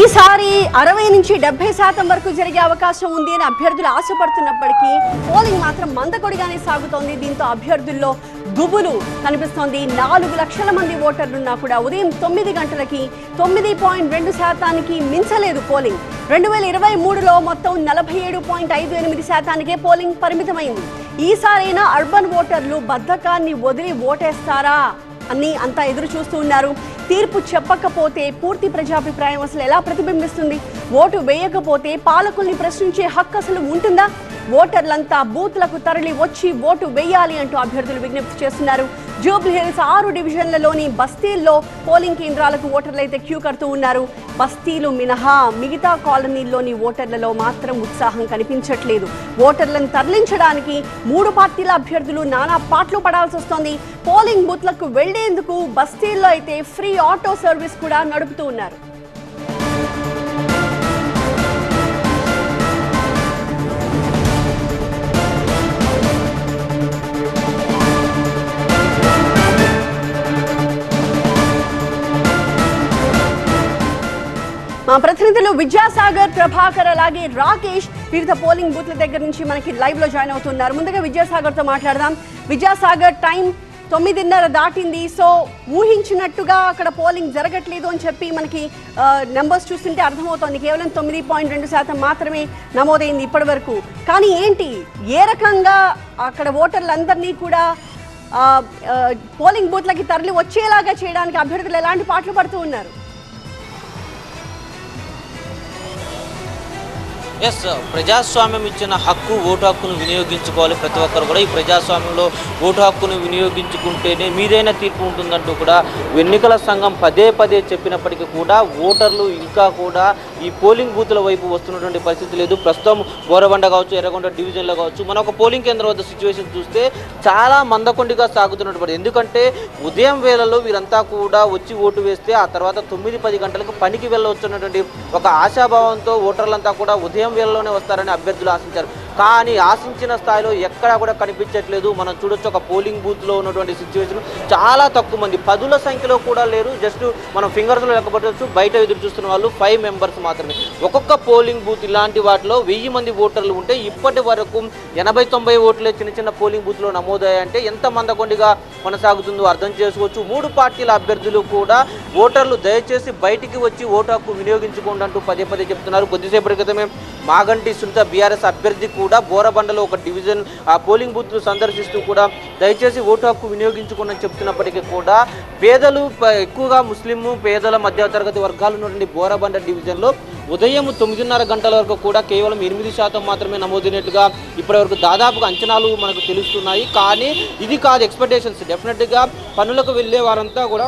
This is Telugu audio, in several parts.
ఈసారి అరవై నుంచి డెబ్బై శాతం వరకు జరిగే అవకాశం ఉంది అని అభ్యర్థులు ఆశపడుతున్నప్పటికీ పోలింగ్ మాత్రం మందకొడిగానే సాగుతోంది. దీంతో అభ్యర్థుల్లో గుబులు కనిపిస్తోంది. నాలుగు లక్షల మంది ఓటర్లున్నా కూడా ఉదయం తొమ్మిది గంటలకి తొమ్మిది పాయింట్ రెండు శాతానికి మించలేదు పోలింగ్. రెండు వేల ఇరవై మూడులో మొత్తం నలభై ఏడు పాయింట్ ఐదు ఎనిమిది శాతానికే పోలింగ్ పరిమితమైంది. ఈసారైనా అర్బన్ ఓటర్లు బద్ధకాన్ని వదిలి ఓటేస్తారా? అన్ని అంతా ఎదురు చూస్తూ ఉన్నారు. తీర్పు చెప్పకపోతే పూర్తి ప్రజాభిప్రాయం అసలు ఎలా ప్రతిబింబిస్తుంది? ఓటు వేయకపోతే పాలకుల్ని ప్రశ్నించే హక్కు అసలు ఉంటుందా? ఓటర్లంతా బూత్లకు తరలి వచ్చి ఓటు వేయాలి అంటూ అభ్యర్థులు విజ్ఞప్తి చేస్తున్నారు. జూబ్లీహిల్స్ ఆరు డివిజన్లలోని బస్తీల్లో పోలింగ్ కేంద్రాలకు ఓటర్లు అయితే క్యూ కడుతూ ఉన్నారు. బస్తీలు మినహా మిగతా కాలనీల్లోని ఓటర్లలో మాత్రం ఉత్సాహం కనిపించట్లేదు. ఓటర్లను తరలించడానికి మూడు పార్టీల అభ్యర్థులు నానా పాటలు పడాల్సి వస్తోంది. పోలింగ్ బూత్లకు వెళ్ళేందుకు బస్తీల్లో అయితే ఫ్రీ ఆటో సర్వీస్ కూడా నడుపుతూ ఉన్నారు. ప్రతినిధులు విద్యాసాగర్ ప్రభాకర్ అలాగే రాకేష్ వివిధ పోలింగ్ బూత్ల దగ్గర నుంచి మనకి లైవ్లో జాయిన్ అవుతున్నారు. ముందుగా విద్యాసాగర్తో మాట్లాడదాం. విద్యాసాగర్ టైం తొమ్మిదిన్నర దాటింది. సో ఊహించినట్టుగా అక్కడ పోలింగ్ జరగట్లేదు అని చెప్పి మనకి నెంబర్స్ చూస్తుంటే అర్థమవుతోంది. కేవలం తొమ్మిది పాయింట్ రెండు శాతం మాత్రమే నమోదైంది ఇప్పటి వరకు కానీ ఏంటి? ఏ రకంగా అక్కడ ఓటర్లందరినీ కూడా పోలింగ్ బూత్లకి తరలి వచ్చేలాగా చేయడానికి అభ్యర్థులు ఎలాంటి పాటలు పడుతూ ఉన్నారు? ఎస్ ప్రజాస్వామ్యం ఇచ్చిన హక్కు ఓటు హక్కును వినియోగించుకోవాలి. ప్రతి ఒక్కరు కూడా ఈ ప్రజాస్వామ్యంలో ఓటు హక్కును వినియోగించుకుంటేనే మీదైన తీర్పు ఉంటుందంటూ కూడా ఎన్నికల సంఘం పదే పదే చెప్పినప్పటికీ కూడా ఓటర్లు ఇంకా కూడా ఈ పోలింగ్ బూత్ల వైపు వస్తున్నటువంటి పరిస్థితి లేదు. ప్రస్తుతం గోరబండ కావచ్చు ఎర్రగొండ డివిజన్లో కావచ్చు మన ఒక పోలింగ్ కేంద్రం వద్ద సిచ్యువేషన్ చూస్తే చాలా మందకొండిగా సాగుతున్నటువంటి ఎందుకంటే ఉదయం వేళలో వీరంతా కూడా వచ్చి ఓటు వేస్తే ఆ తర్వాత తొమ్మిది పది గంటలకు పనికి వెళ్ళవచ్చున్నటువంటి ఒక ఆశాభావంతో ఓటర్లంతా కూడా ఉదయం వేళలోనే వస్తారని అభ్యర్థులు ఆశించారు. కానీ ఆశించిన స్థాయిలో ఎక్కడా కూడా కనిపించట్లేదు. మనం చూడొచ్చు ఒక పోలింగ్ బూత్లో ఉన్నటువంటి సిచ్యువేషన్. చాలా తక్కువ మంది పదుల సంఖ్యలో కూడా లేరు. జస్ట్ మనం ఫింగర్స్లో లెక్కపట్టవచ్చు బయట ఎదురు చూస్తున్న వాళ్ళు ఫైవ్ మెంబర్స్ మాత్రమే. ఒక్కొక్క పోలింగ్ బూత్ ఇలాంటి వాటిలో వెయ్యి మంది ఓటర్లు ఉంటే ఇప్పటి వరకు ఎనభై తొంభై ఓట్లే చిన్న చిన్న పోలింగ్ బూత్లో నమోదయ్యాయంటే ఎంత మందకొండిగా కొనసాగుతుందో అర్థం చేసుకోవచ్చు. మూడు పార్టీల అభ్యర్థులు కూడా ఓటర్లు దయచేసి బయటికి వచ్చి ఓటు హక్కు వినియోగించుకోండి అంటూ పదే పదే చెప్తున్నారు. కొద్దిసేపటి క్రితమే మాగంటి సునీత బీఆర్ఎస్ అభ్యర్థి కూడా బోరబండలో ఒక డివిజన్ ఆ పోలింగ్ బూత్ను సందర్శిస్తూ కూడా దయచేసి ఓటు హక్కు వినియోగించుకోండి చెప్తున్నప్పటికీ కూడా పేదలు ఎక్కువగా ముస్లిం పేదల మధ్యతరగతి వర్గాలు ఉన్నటువంటి బోరబండ డివిజన్లో ఉదయం తొమ్మిదిన్నర గంటల వరకు కూడా కేవలం ఎనిమిది శాతం మాత్రమే నమోదైనట్టుగా ఇప్పటివరకు దాదాపుగా అంచనాలు మనకు తెలుస్తున్నాయి. కానీ ఇది కాదు ఎక్స్పెక్టేషన్స్ డెఫినెట్గా పనులకు వెళ్ళే వారంతా కూడా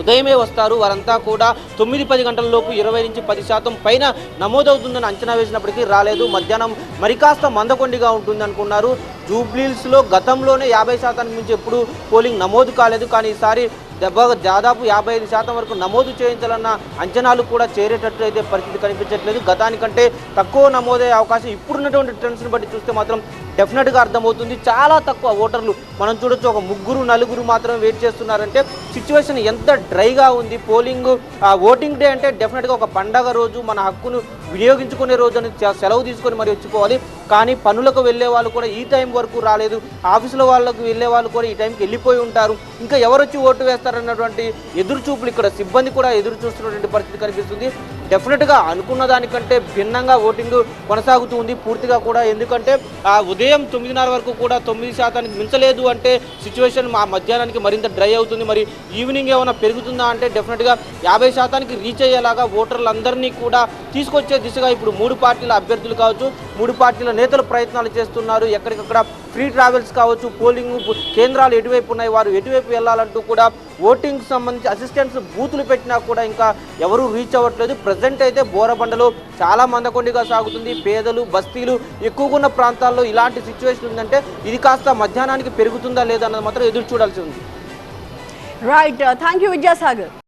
ఉదయమే వస్తారు. వారంతా కూడా తొమ్మిది పది గంటల లోపు ఇరవై నుంచి పది శాతం పైన నమోదవుతుందని అంచనా వేసినప్పటికీ రాలేదు. మధ్యాహ్నం మరి కాస్త మందకొండిగా ఉంటుంది అనుకున్నారు జూబ్లీల్స్లో గతంలోనే యాభై శాతానికి మించి ఎప్పుడు పోలింగ్ నమోదు కాలేదు. కానీ ఈసారి దెబ్బ దాదాపు యాభై ఐదు శాతం వరకు నమోదు చేయించాలన్న అంచనాలు కూడా చేరేటట్టు అయితే పరిస్థితి కనిపించట్లేదు. గతానికంటే తక్కువ నమోదయ్యే అవకాశం ఇప్పుడున్నటువంటి ట్రెండ్స్ని బట్టి చూస్తే మాత్రం డెఫినెట్గా అర్థమవుతుంది. చాలా తక్కువ ఓటర్లు. మనం చూడొచ్చు ఒక ముగ్గురు నలుగురు మాత్రమే వెయిట్ చేస్తున్నారంటే సిచ్యువేషన్ ఎంత డ్రైగా ఉంది. పోలింగ్ ఆ, ఓటింగ్ డే అంటే డెఫినెట్గా ఒక పండగ రోజు మన హక్కును వినియోగించుకునే రోజు అని సెలవు తీసుకొని మరి వచ్చిపోవాలి కానీ పనులకు వెళ్ళే వాళ్ళు కూడా ఈ టైం వరకు రాలేదు. ఆఫీసులో వాళ్ళకు వెళ్ళే వాళ్ళు కూడా ఈ టైంకి వెళ్ళిపోయి ఉంటారు. ఇంకా ఎవరు వచ్చి ఓటు వేస్తారన్నటువంటి ఎదురు చూపులు ఇక్కడ సిబ్బంది కూడా ఎదురు చూస్తున్నటువంటి పరిస్థితి కనిపిస్తుంది. డెఫినెట్గా అనుకున్న దానికంటే భిన్నంగా ఓటింగ్ కొనసాగుతూ ఉంది పూర్తిగా కూడా. ఎందుకంటే ఆ ఉదయం తొమ్మిదిన్నర వరకు కూడా తొమ్మిది శాతానికి మించలేదు అంటే సిచ్యువేషన్ మా మధ్యాహ్నానికి మరింత డ్రై అవుతుంది. మరి ఈవినింగ్ ఏమైనా పెరుగుతుందా అంటే డెఫినెట్గా యాభై శాతానికి రీచ్ అయ్యేలాగా ఓటర్లందరినీ కూడా తీసుకొచ్చే దిశగా ఇప్పుడు మూడు పార్టీల అభ్యర్థులు కావచ్చు మూడు పార్టీల నేతలు ప్రయత్నాలు చేస్తున్నారు. ఎక్కడికక్కడ ఫ్రీ ట్రావెల్స్ కావచ్చు పోలింగ్ కేంద్రాలు ఎటువైపు ఉన్నాయి వారు ఎటువైపు వెళ్ళాలంటూ కూడా ఓటింగ్ సంబంధించి అసిస్టెంట్స్ బూతులు పెట్టినా కూడా ఇంకా ఎవరూ రీచ్ అవ్వట్లేదు. ప్రజెంట్ అయితే బోరబండలో చాలా మందకొండిగా సాగుతుంది. పేదలు బస్తీలు ఎక్కువగా ఉన్న ప్రాంతాల్లో ఇలాంటి సిచ్యువేషన్ ఉందంటే ఇది కాస్త మధ్యాహ్నానికి పెరుగుతుందా లేదా అన్నది మాత్రం ఎదురు చూడాల్సి ఉంది. Right thank you Vidyasagar.